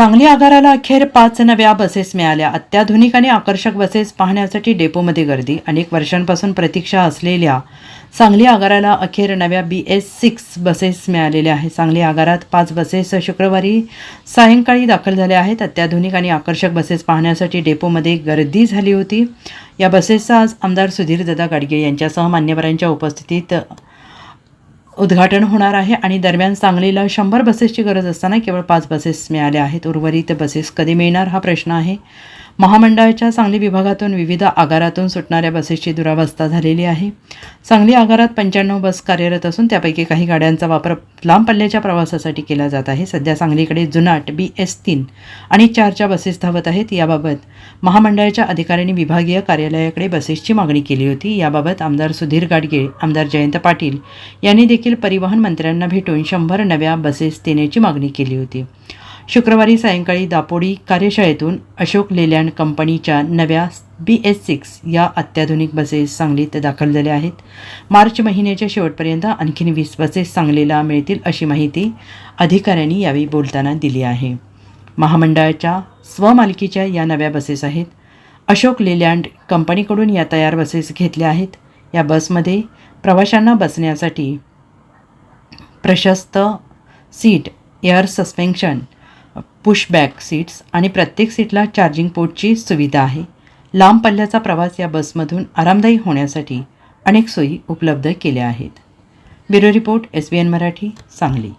सांगली आगाराला अखेर पाच नव्या बसेस मिळाल्या. अत्याधुनिक आणि आकर्षक बसेस पाहण्यासाठी डेपोमध्ये गर्दी. अनेक वर्षांपासून प्रतीक्षा असलेल्या सांगली आगाराला अखेर नव्या बी एस सिक्स बसेस मिळालेल्या आहेत. सांगली आगारात पाच बसेस शुक्रवारी सायंकाळी दाखल झाल्या आहेत. अत्याधुनिक आणि आकर्षक बसेस पाहण्यासाठी डेपोमध्ये गर्दी झाली होती. या बसेसचा आज आमदार सुधीर ददा गाडगे यांच्यासह मान्यवरांच्या उपस्थितीत उद्घाटन होणार आहे आणि दरम्यान सांगलीला शंभर बसेसची गरज असताना केवळ पाच बसेस मिळाल्या आहेत. उर्वरित बसेस कधी मिळणार हा प्रश्न आहे. महामंडळाच्या सांगली विभागातून विविध आगारातून सुटणाऱ्या बसेसची दुरावस्था झालेली आहे. सांगली आगारात पंच्याण्णव बस कार्यरत असून त्यापैकी काही गाड्यांचा वापर लांब पल्ल्याच्या प्रवासासाठी केला जात आहे. सध्या सांगलीकडे जुनाट बी एस तीन आणि चारच्या बसेस धावत आहेत. याबाबत महामंडळाच्या अधिकाऱ्यांनी विभागीय कार्यालयाकडे बसेसची मागणी केली होती. याबाबत आमदार सुधीर गाडगे आमदार जयंत पाटील यांनी देखील परिवहन मंत्र्यांना भेटून शंभर नव्या बसेस देण्याची मागणी केली होती. शुक्रवारी सायंकाळी दापोडी कार्यशाळेतून अशोक लेलँड कंपनीच्या नव्या बी एस सिक्स या अत्याधुनिक बसेस सांगलीत दाखल झाल्या आहेत. मार्च महिन्याच्या शेवटपर्यंत आणखीन वीस बसेस सांगलीला मिळतील अशी माहिती अधिकाऱ्यांनी यावेळी बोलताना दिली आहे. महामंडळाच्या स्वमालकीच्या या नव्या बसेस आहेत. अशोक लेलँड कंपनीकडून या तयार बसेस घेतल्या आहेत. या बसमध्ये प्रवाशांना बसण्यासाठी प्रशस्त seat air suspension pushback seats आणि प्रत्येक सीटला चार्जिंग पोर्टची सुविधा आहे. लांब पल्ल्याचा प्रवास या बसमधून आरामदायी होण्यासाठी अनेक सोयी उपलब्ध केल्या आहेत. Bureau report S B N Marathi Sangli.